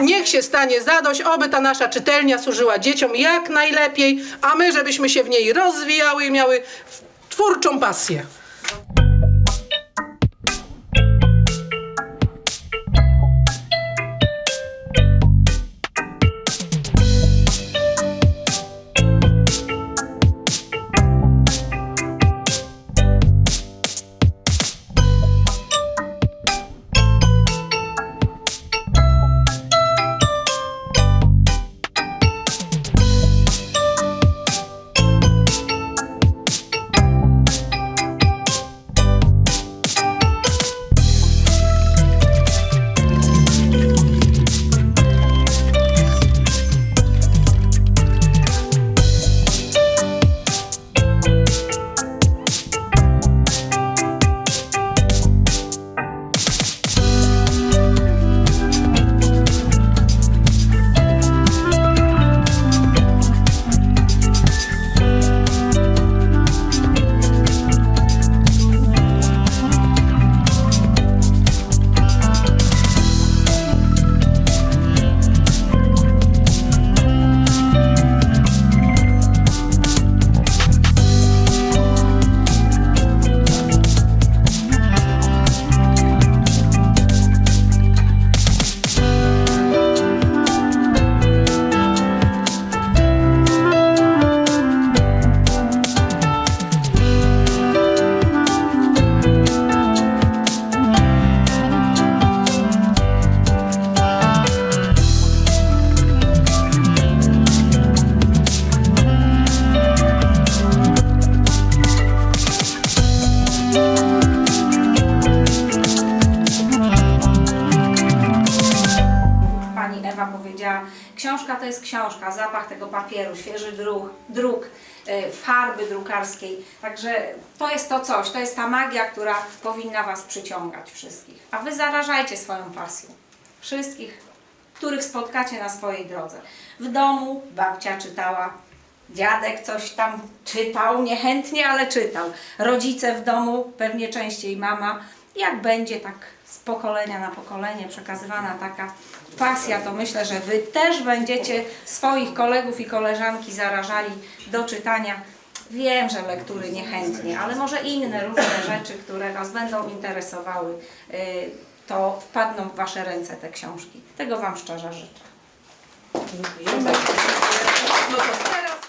Niech się stanie zadość, oby ta nasza czytelnia służyła dzieciom jak najlepiej, a my, żebyśmy się w niej rozwijały i miały twórczą pasję. Książka to jest książka, zapach tego papieru, świeży druk, druk y, farby drukarskiej. Także to jest to coś, to jest ta magia, która powinna Was przyciągać wszystkich. A Wy zarażajcie swoją pasją. Wszystkich, których spotkacie na swojej drodze. W domu babcia czytała, dziadek coś tam czytał, niechętnie, ale czytał. Rodzice w domu, pewnie częściej mama. Jak będzie tak z pokolenia na pokolenie przekazywana taka pasja, to myślę, że Wy też będziecie swoich kolegów i koleżanki zarażali do czytania. Wiem, że lektury niechętnie, ale może inne różne rzeczy, które Was będą interesowały, y, to wpadną w Wasze ręce te książki. Tego Wam szczerze życzę. No to teraz